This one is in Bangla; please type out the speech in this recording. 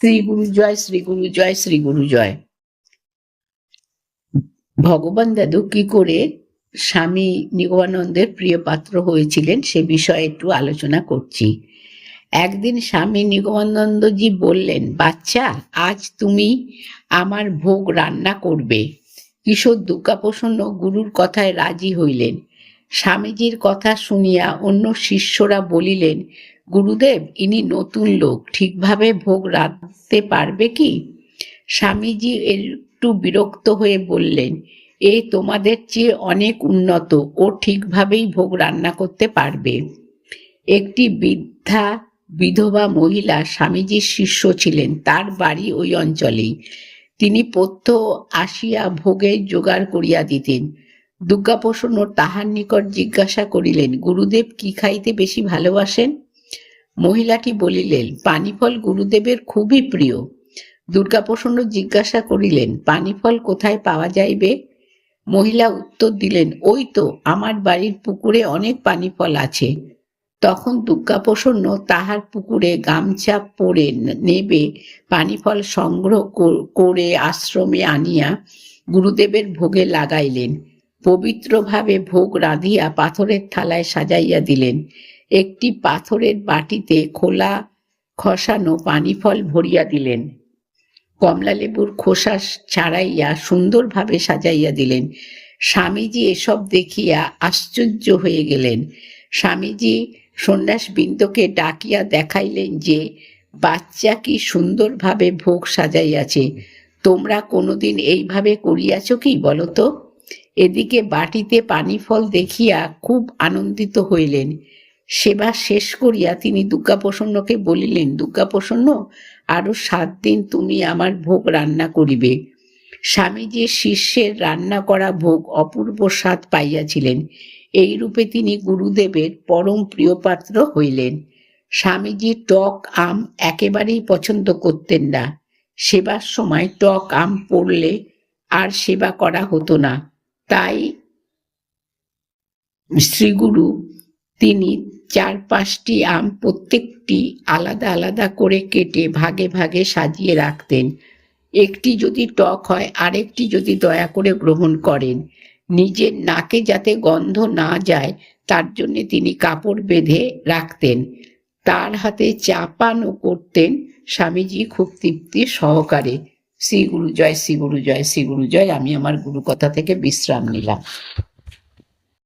শ্রী গুরু জয়, শ্রী গুরু জয়, শ্রী গুরু জয়। ভগবান দাদু কি করে স্বামী নিগমানন্দের প্রিয় পাত্র হয়েছিলেন সে বিষয়ে একটু আলোচনা করছি। একদিন স্বামী নিগমানন্দজি বললেন, বাচ্চা, আজ তুমি আমার ভোগ রান্না করবে। কিশোর দুর্গাপ্রসন্ন গুরুর কথায় রাজি হইলেন। স্বামীজির কথা শুনিয়া অন্য শিষ্যরা বলিলেন গুরুদেব, ইনি নতুন লোক, ঠিকভাবে ভোগ রাঁধতে পারবে কি? স্বামীজি একটু বিরক্ত হয়ে বললেন, এ তোমাদের চেয়ে অনেক উন্নত, ও ঠিকভাবেই ভোগ রান্না করতে পারবে। একটি বৃদ্ধা, বিধবা মহিলা স্বামীজির শিষ্য ছিলেন, তার বাড়ি ওই অঞ্চলেই। তিনি পথ্য আসিয়া ভোগের জোগাড় করিয়া দিতেন। দুর্গাপ্রসন্ন তাহার নিকট জিজ্ঞাসা করিলেন, গুরুদেব কি খাইতে বেশি ভালোবাসেন? মহিলাটি বলিলেন, পানিফল গুরুদেবের খুবই প্রিয়। দুর্গাপ্রসন্ন জিজ্ঞাসা করিলেন, পানিফল কোথায় পাওয়া যাইবে? মহিলা উত্তর দিলেন, ওই তো, আমার বাড়ির পুকুরে অনেক পানিফল আছে। তখন দুর্গাপ্রসন্ন তাহার পুকুরে গামছা পরে নেবে, পানিফল সংগ্রহ করে আশ্রমে আনিয়া গুরুদেবের ভোগে লাগাইলেন। পবিত্রভাবে ভোগ রাঁধিয়া পাথরের থালায় সাজাইয়া দিলেন। একটি পাথরের বাটিতে খোলা খসানো পানিফল ভরিয়া দিলেন। কমলা লেবুর খোসা ছাড়াইয়া সুন্দরভাবে সাজাইয়া দিলেন। স্বামীজি এসব দেখিয়া আশ্চর্য হয়ে গেলেন। স্বামীজি সন্ন্যাস বিন্দুকে ডাকিয়া দেখাইলেন যে, বাচ্চা কি সুন্দরভাবে ভোগ সাজাইয়াছে। তোমরা কোনোদিন এইভাবে করিয়াছ কি বলো তো? এদিকে বাটিতে পানি ফল দেখিয়া খুব আনন্দিত হইলেন। সেবা শেষ করিয়া তিনি দুর্গাপ্রসন্নকে বলিলেন, দুর্গাপ্রসন্ন, আরও সাত দিন তুমি আমার ভোগ রান্না করিবে। স্বামীজির শিষ্যের রান্না করা ভোগ অপূর্ব স্বাদ পাইয়াছিলেন। এই রূপে তিনি গুরুদেবের পরম প্রিয় পাত্র হইলেন। স্বামীজি টক আম একেবারেই পছন্দ করতেন না। সেবার সময় টক আম পড়লে আর সেবা করা হতো না। তাই শ্রীগুরু তিনি চার পাঁচটি আম প্রত্যেকটি আলাদা আলাদা করে কেটে ভাগে ভাগে সাজিয়ে রাখতেন। একটি যদি টক হয়, আরেকটি যদি দয়া করে গ্রহণ করেন। নিজের নাকে যাতে গন্ধ না যায়, তার জন্য তিনি কাপড় বেঁধে রাখতেন। তার হাতে চা পানও করতেন। স্বামীজি খুব তৃপ্তি সহকারে, শ্রী গুরু জয়, শ্রী গুরু জয়, শ্রী গুরু জয়, আমি আমার গুরু কথা থেকে বিশ্রাম নিলাম।